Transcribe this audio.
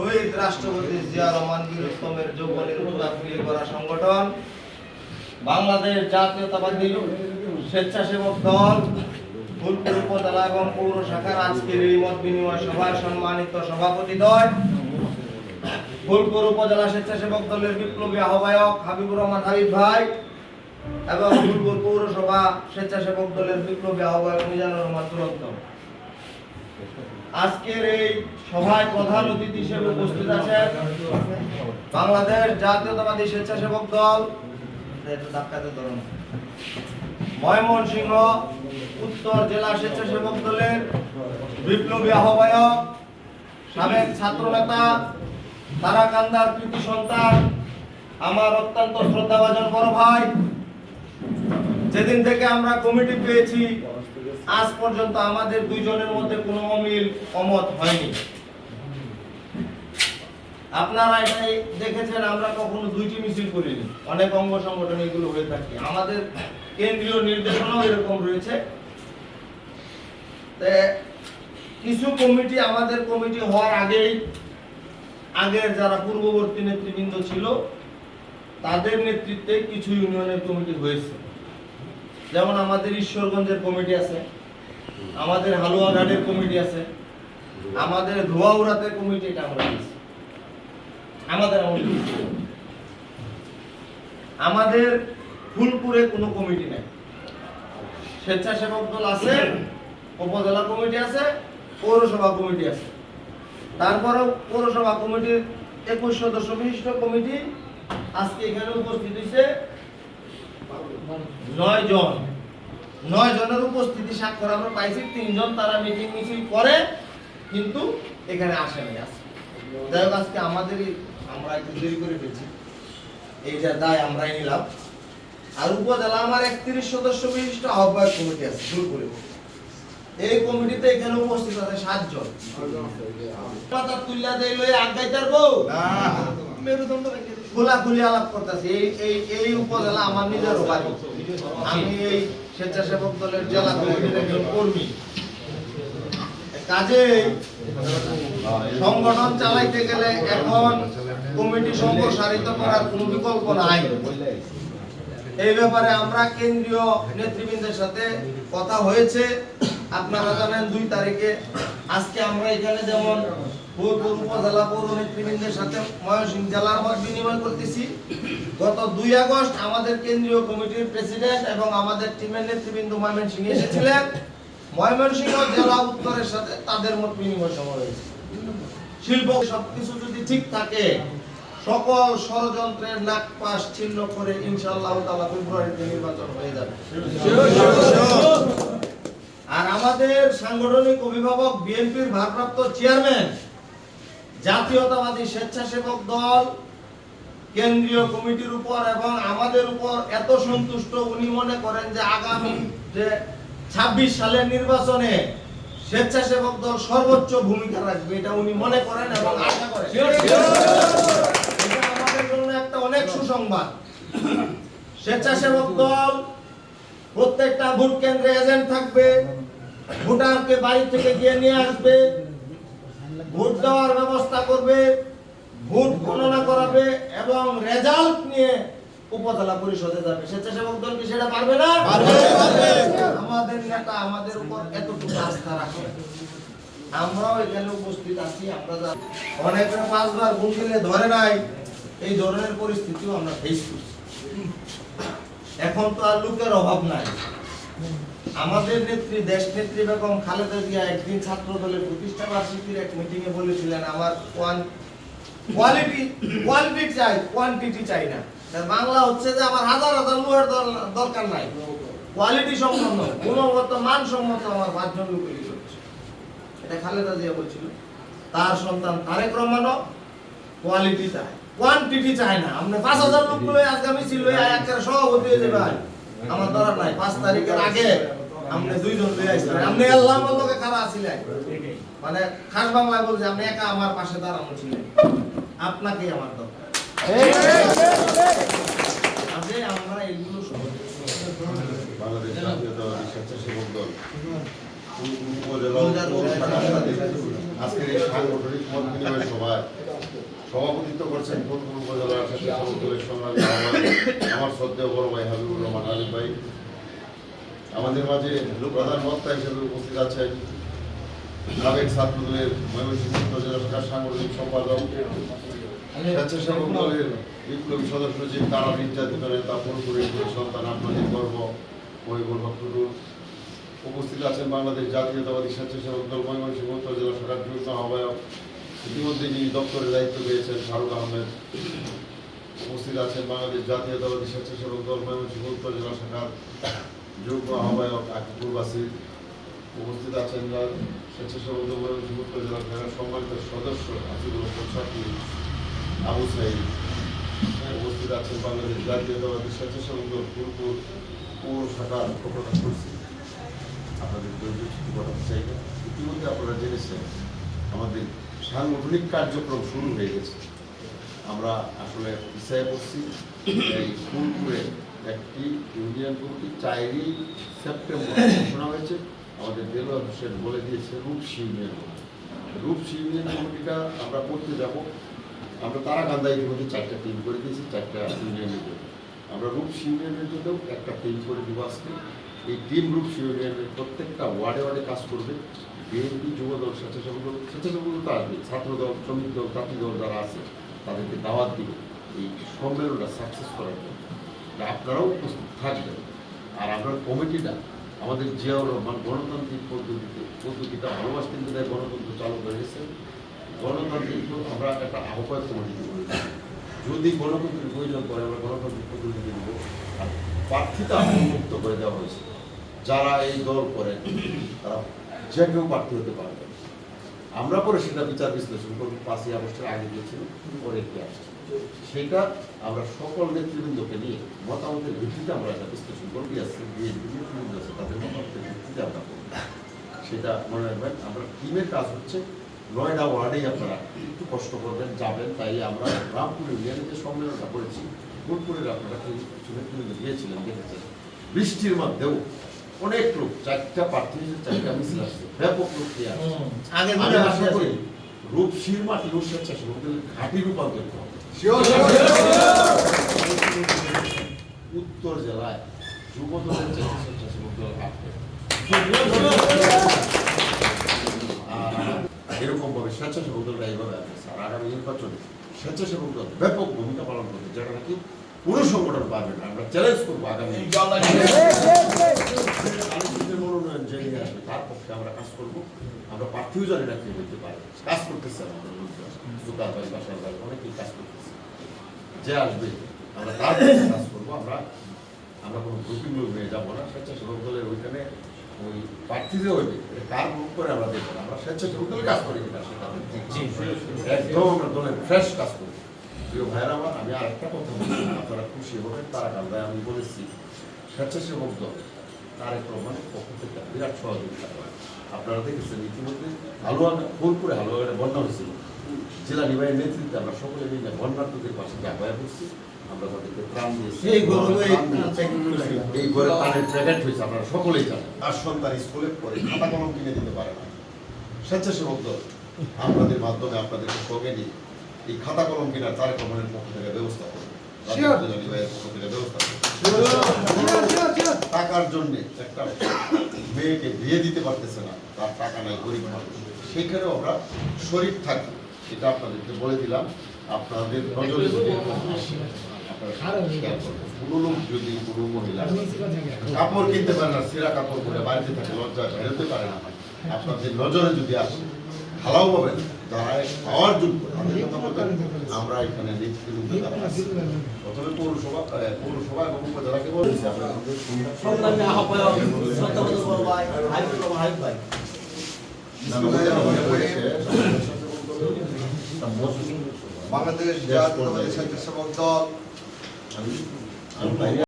শহীদ রাষ্ট্রপতি জিয়া রহমান বীর উত্তমের যৌবনের উত্তাপিত করা সংগঠন, বাংলাদেশ জাতীয়তাবাদী স্বেচ্ছাসেবক দল, ফুলপুর উপজেলা এবং পৌর শাখার আজকের এই মত বিনিময় সভায় সম্মানিত সভাপতি দল, ফুলপুর উপজেলা স্বেচ্ছাসেবক দলের বিপ্লবী আহ্বায়ক হাবিবুর রহমান হাবিব ভাই এবং ফুলপুর পৌরসভা স্বেচ্ছাসেবক দলের বিপ্লবী আহ্বায়ক মিজানুর রহমান তুরন্ত। আজকের এই সভায় প্রধান অতিথি হিসেবে উপস্থিত আছেন বাংলাদেশ জাতীয়তাবাদী স্বেচ্ছাসেবক দল। ময়মনসিংহ উত্তর জেলা স্বেচ্ছাসেবক দলের বিপ্লবী আহ্বায়ক, সাবেক ছাত্র নেতা তারাকান্দার কৃতি সন্তান, আমার অত্যন্ত শ্রদ্ধাভাজন বড় ভাই যেদিন থেকে আমরা কমিটি পেয়েছি, আজ পর্যন্ত আমাদের দুইজনের মধ্যে কোনো অমিল, অমত হয়নি। আপনারা এটাই দেখেছেন, আমরা কখনো দুইটি মিছিল করিনি। অনেক অঙ্গ সংগঠন এগুলো হয়ে থাকে। আমাদের কেন্দ্রীয় নির্দেশনাও এরকম রয়েছে। কিছু কমিটি, আমাদের কমিটি হওয়ার আগেই, আগের যারা পূর্ববর্তী নেতৃবৃন্দ ছিল, তাদের নেতৃত্বে কিছু ইউনিয়নের কমিটি হয়েছে। যেমন আমাদের ঈশ্বরগঞ্জের কমিটি আছে, আমাদের হালুয়াঘাটের কমিটি আছে, আমাদের ধোয়াউড়াতে কমিটি এটা আমরা আমাদের আমাদের ফুলপুরে কোনো কমিটি নাই। স্বেচ্ছাসেবক দল আছে, উপজেলা কমিটি আছে, পৌরসভা কমিটি আছে। তারপরেও পৌরসভা কমিটির একুশ সদস্য বিশিষ্ট কমিটি আজকে এখানে উপস্থিত হয়েছে। নয় জন। নয় জনের উপস্থিতি স্বাক্ষর আমরা পাইছি তিনজন তারা মিটিং মিছিল করে কিন্তু এখানে আসেনি আজকে। যাই হোক আজকে আমাদেরই আমরা একটু দেরি করে ফেলছি। এইটা দায় আমরাই নিলাম। আর উপজেলা আমার একত্রিশ সদস্য বিশিষ্ট আহ্বায়ক কমিটি আছে দূর করে। এই কমিটিতে এখানে উপস্থিত আছে সাতজন। পাতা তুল্লা দেই লই আগাইতার বউ মেরুদণ্ড খোলাখুলি আলাপ করতেছি। এই এই এই উপজেলা আমার নিজেরও বাড়ি। আমি এই স্বেচ্ছাসেবক দলের জেলা কমিটির একজন কর্মী। কাজে সংগঠন চালাইতে গেলে এখন কমিটি সম্প্রসারিত করার কোনো বিকল্প নাই। এই ব্যাপারে আমরা কেন্দ্রীয় নেতৃবৃন্দের সাথে কথা হয়েছে। আপনারা জানেন দুই তারিখে আজকে আমরা এখানে যেমন ফুলপুর উপজেলা পৌর নেতৃবৃন্দের সাথে ময়মনসিংহ জেলার মত বিনিময় করতেছি। গত দুই আগস্ট আমাদের কেন্দ্রীয় কমিটির প্রেসিডেন্ট এবং আমাদের টিমের নেতৃবৃন্দ ময়মনসিংহ এসেছিলেন। ময়মনসিংহ জেলা উত্তরের সাথে তাদের মত বিনিময় সভা হয়েছে। শিল্প সবকিছু যদি ঠিক থাকে সকল ষড়যন্ত্রের নাক পাশ ছিন্ন করে ইনশাআল্লাহ তাআলা ফেব্রুয়ারিতে নির্বাচন হয়ে যাবে। আর আমাদের সাংগঠনিক অভিভাবক বিএনপির ভারপ্রাপ্ত চেয়ারম্যান, জাতীয়তাবাদী স্বেচ্ছাসেবক দল, কেন্দ্রীয় কমিটির উপর এবং আমাদের উপর এত সন্তুষ্ট উনি মনে করেন যে আগামী যে ছাব্বিশ সালের নির্বাচনে স্বেচ্ছাসেবক দল সর্বোচ্চ ভূমিকা রাখবে, এটা উনি মনে করেন এবং আশা করেন। সুসংবাদ। স্বেচ্ছাসেবক দল প্রত্যেকটা ভোট কেন্দ্রে এজেন্ট থাকবে ভোটারকে বাড়ি থেকে গিয়ে নিয়ে আসবে ভোট দেওয়ার ব্যবস্থা করবে ভোট গণনা করাবে এবং রেজাল্ট নিয়ে উপজেলা পরিষদে যাবে। স্বেচ্ছাসেবক দল কি সেটা পারবে না? আমাদের নেতা আমাদের উপর এতটুকু আস্থা রাখে। আমরাও এখানে উপস্থিত আছি আমরা যা অনেকে পাঁচবার ভোট দিলে ধরে নাই। এই ধরনের পরিস্থিতিও আমরা ফেস করছি। এখন তো আর লোকের অভাব নাই। আমাদের নেত্রী দেশ নেত্রী বেগম খালেদা জিয়া একদিন ছাত্র দলের প্রতিষ্ঠা বার্ষিকীর এক মিটিং এ বলেছিলেন, আমার ওয়ান কোয়ালিটি কোয়ালিটি চাই কোয়ান্টিটি চাই না। বাংলা হচ্ছে যে আমার হাজার হাজার লোকের দরকার নাই। কোয়ালিটি সম্পন্ন, গুণগত মান সম্মত আমার পাঁচজন লোকের এটা খালেদা জিয়া বলছিল। তার সন্তান তারেক রহমানও কোয়ালিটি চায়। কোয়ান্টিটি চায় না। আপনি পাঁচ হাজার লোক লই আজকে আমি ছিল একটা সভাপতি হয়ে যাবে ভাই। আমার দরকার নাই। পাঁচ তারিখের আগে আপনি দুইজন লই আইছেন আপনি আল্লাহ আমার লোকে খারাপ আছিলেন। মানে খাস বাংলায় বলছে আপনি একা আমার পাশে দাঁড়ানো ছিলেন। আপনাকে আমার দরকার। আজকে আমরা এইগুলো সব বাংলাদেশ জাতীয়তাবাদী স্বেচ্ছাসেবক দল। উপজেলা আজকের এই সাংগঠনিক মত বিনিময় সভায় সভাপতিত্ব করছেন ফুলপুর স্বেচ্ছাসেবক দলের সংগ্রামী আমার শ্রদ্ধেয় বড় ভাই হাবিবুর রহমান আলী ভাই। আমাদের মাঝে প্রধান বক্তা হিসেবে উপস্থিত আছেন সাবেক ছাত্রদলের ময়মনসিংহ উপজেলা শাখার সাংগঠনিক সম্পাদক, স্বেচ্ছাসেবক দলের বিপ্লবী সদস্য যে তারা নির্যাতিত নেতা ফুলপুরের দুই সন্তান আপনাদের গর্ব, মহিবুল হকুরুল উপস্থিত আছেন বাংলাদেশ জাতীয়তাবাদী স্বেচ্ছাসেবক দল ময়মনসিংহ জেলা শাখার যুগ্ম আহ্বায়ক ইতিমধ্যে যিনি দপ্তরের দায়িত্ব পেয়েছেন ফারুক আহমেদ উপস্থিত আছেন বাংলাদেশ জাতীয়তাবাদী স্বেচ্ছাসেবক দল ময়মনসিংহ উত্তর জেলা শাখার যুগ্ম আহ্বায়ক আকিবুল বাসির উপস্থিত আছেন স্বেচ্ছাসেবক দল ময়মনসিংহ উত্তর জেলা শাখার সম্মানিত সদস্য হক সাকি আবু সাইদ। উপস্থিত আছেন বাংলাদেশ জাতীয়তাবাদী স্বেচ্ছাসেবক দল, ফুলপুর পৌর শাখার প্রকাশ করছি আপনাদের ছুটি ঘটাতে চাই না ইতিমধ্যে আপনারা জেনেছেন আমাদের সাংগঠনিক কার্যক্রম শুরু হয়ে গেছে। আমরা আসলে পিছিয়ে পড়ছি। এই ফুলপুরে একটি ইউনিয়ন কমিটি চারই সেপ্টেম্বর ঘোষণা হয়েছে। আমাদের দেলোয়ার হোসেন বলে দিয়েছে রূপসী ইউনিয়ন রূপসী ইউনিয়ন কমিটিটা আমরা করতে যাব। আমরা তারা তারাকান্দা ইতিমধ্যে চারটা টিম করে দিয়েছি, চারটা ইউনিয়নের জন্য। আমরা রূপসী ইউনিয়নের জন্যও একটা টিম করে দিব আজকে। এই টিম রূপসী ইউনিয়নের প্রত্যেকটা ওয়ার্ডে ওয়ার্ডে কাজ করবে। বিএনপি যুব দল স্বেচ্ছাসেবক দল স্বেচ্ছাসেবক তো আসবে। ছাত্র দল শ্রমিক দল জাতি দল যারা আছে, তাদেরকে দাওয়াত দিবে। এই সম্মেলনটা সাকসেস করার জন্য। আপনারাও উপস্থিত থাকবেন। আর আপনার কমিটিটা, আমাদের জিয়াউর রহমান গণতান্ত্রিক পদ্ধতিতে, পদ্ধতিটা ভালোবাসতেন বিধায় গণতন্ত্র চালু হয়ে গেছে গণতান্ত্রিক আমরা একটা আহ্বায়ক কমিটি করি যদি গণতন্ত্রের প্রয়োজন পড়ে, আমরা গণতান্ত্রিক পদ্ধতিতে দেবো আর প্রার্থিতা মুক্ত করে দেওয়া হয়েছে। যারা এই দল করেন তারা যে কেউ প্রার্থী হতে পারবে। আমরা পরে সেটা বিচার বিশ্লেষণ করব। পাঁচই আগস্টের আগে গিয়েছিল পরে কি আসছে। সেটা আমরা সকল নেতৃবৃন্দকে নিয়ে, মতামতের ভিত্তিতে আমরা একটা বিশ্লেষণ করবি। আসছে আছে, তাদের মতামতের ভিত্তিতে আমরা করব। সেটা মনে রাখবেন, আমরা টিমের কাজ হচ্ছে নয়ডা ওয়ার্ডেই আপনারা একটু কষ্ট করবেন, যাবেন। তাই আমরা রামপুর ইউনিয়নে যে সম্মেলনটা করেছি ফুলপুরের আপনারা কিছু নেতৃবৃন্দ গিয়েছিলেন, দেখেছেন। বৃষ্টির মধ্যেও অনেক লোক চারটা প্রার্থী হিসেবে চারটা মিছিল আসছে ব্যাপক লোক দিয়ে আসছে আগে আমি আশা করি দলের ঘাঁটি রূপান্তরিত হবে উত্তর জেলায় যুব দলের দল আর এরকম ভাবে স্বেচ্ছাসেবক দলটা এইভাবে আছে আর আগামী নির্বাচনে স্বেচ্ছাসেবক দল ব্যাপক ভূমিকা পালন করবে যেটা নাকি পুরো সংগঠন পারবে না আমরা চ্যালেঞ্জ করব আগামী মনোনয়ন যে নিয়ে আসবে তার পক্ষে আমরা কাজ করব। আমরা প্রার্থীও জানি না কে হইতে পারে কাজ করতেছে আমাদের লোকজন দোকান ভাই বাসার ভাই অনেকেই কাজ করতেছে। যে আসবে আমরা তার পক্ষে কাজ করব। আমরা আমরা কোনো গ্রুপিং লোক নিয়ে যাব না। স্বেচ্ছাসেবক দলের ওইখানে ওই প্রার্থী যে হইবে কার করে আমরা দেখব আমরা স্বেচ্ছাসেবক দলে কাজ করি কিনা সেটা একদম আমরা দলের ফ্রেশ কাজ করি। প্রিয় ভাইয়ের আমার আমি আর একটা কথা বলছি আপনারা খুশি হবেন তারা কান্দায় আমি বলেছি স্বেচ্ছাসেবক দল তারেক রহমানের পক্ষ থেকে বিরাট সহযোগিতা করে আপনারা দেখেছেন ইতিমধ্যে হালুয়া হালুয়াঘাটে বন্যা হয়েছিল জেলা নিবাহীর নেতৃত্বে আমরা সকলে মিলে বন্যার্থীদের পাশে করছি আমরা তাদেরকে ত্রাণ দিয়েছি এই ঘরে প্যাকেট হয়েছে আপনারা সকলেই জানেন আর সন্তান স্কুলে পড়ে খাতা কলম কিনে দিতে পারে না স্বেচ্ছাসেবক দল আপনাদের মাধ্যমে আপনাদেরকে সঙ্গে নিয়ে এই খাতা কলম কেনার তারেক রহমানের পক্ষ থেকে ব্যবস্থা করবে টাকার জন্য একটা মেয়েকে বিয়ে দিতে পারতেছে না তার টাকা নাই গরিব সেখানেও আমরা শরীর থাকি এটা আপনাদেরকে বলে দিলাম। আপনাদের নজরে। কোনো লোক যদি কোনো মহিলা কাপড় কিনতে পারে না সেরা কাপড় পরে বাড়িতে থাকে লজ্জায় বেরোতে পারে না। আপনাদের নজরে যদি আসে ভালো পাবেন। যারা পাওয়ার যোগ্য তাদের কথা আমরা এখানে নেতৃবৃন্দ যারা প্রথমে পৌরসভা পৌরসভা এবং উপজেলাকে বলেছি। আপনারা সংগ্রামী আহ্বায়ক শ্রদ্ধাবত ভাই হাবিবুর রহমান ভাই। বাংলাদেশ দল